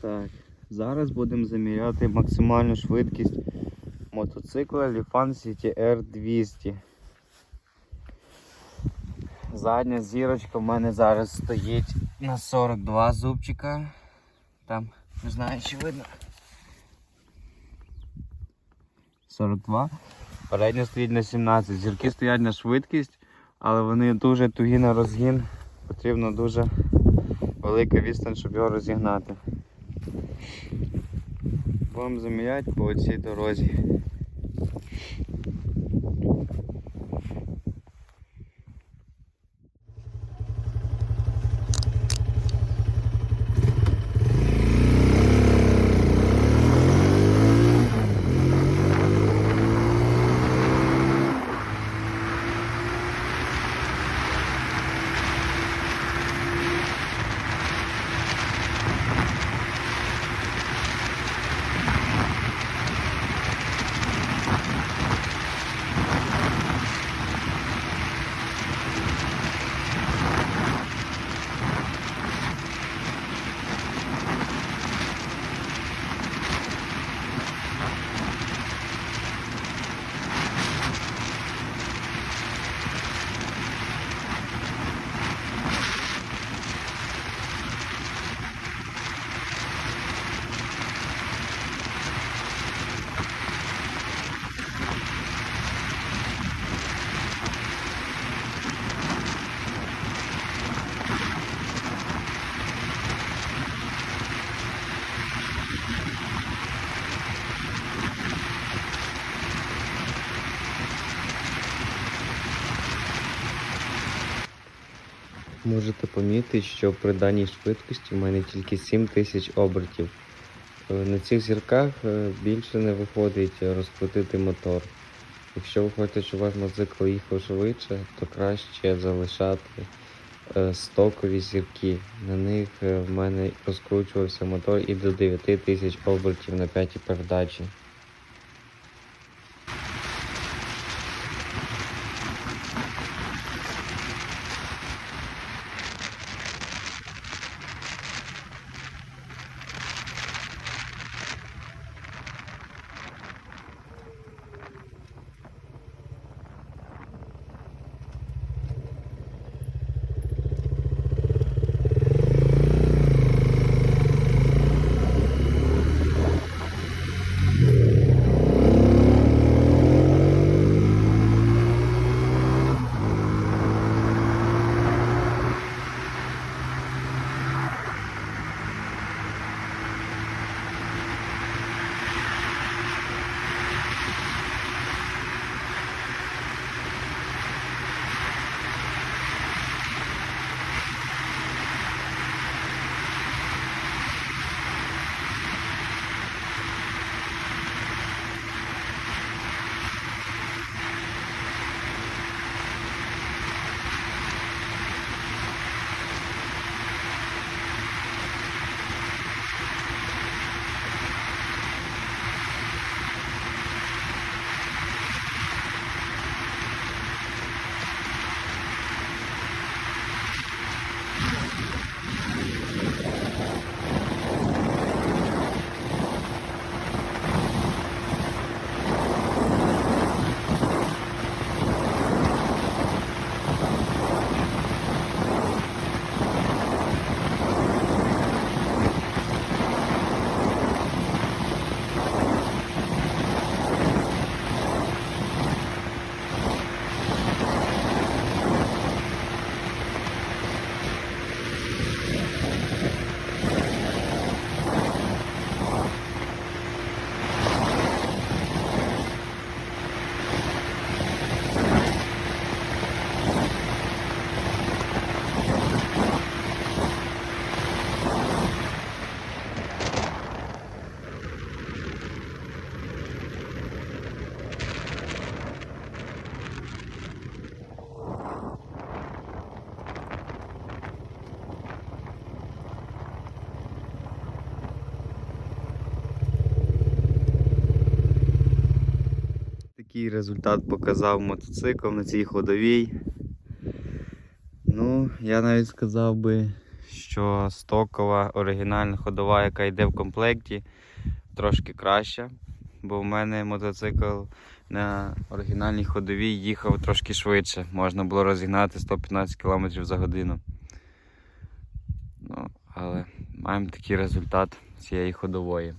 Так, зараз будемо заміряти максимальну швидкість мотоцикла Lifan CTR 200. Задня зірочка в мене зараз стоїть на 42 зубчика. Там, не знаю, чи видно. 42. Передня стоїть на 17. Зірки стоять на швидкість, але вони дуже тугі на розгін. Потрібно дуже велика відстань, щоб його розігнати. Будемо заміряти по цій дорозі. Можете помітити, що при даній швидкості в мене тільки 7 тисяч обертів. Е, На цих зірках е, більше не виходить розкрутити мотор. Якщо ви хочете, щоб ваш мотоцикл їхав швидше, то краще залишати е, стокові зірки. На них в мене розкручувався мотор і до 9 тисяч обертів на п'ятій передачі. Такий результат показав мотоцикл на цій ходовій. Ну, я навіть сказав би, що стокова оригінальна ходова, яка йде в комплекті, трошки краща. Бо в мене мотоцикл на оригінальній ходовій їхав трошки швидше. Можна було розігнати 115 км за годину. Ну, але маємо такий результат цієї ходової.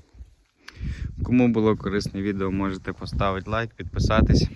Кому було корисне відео, можете поставити лайк, підписатись.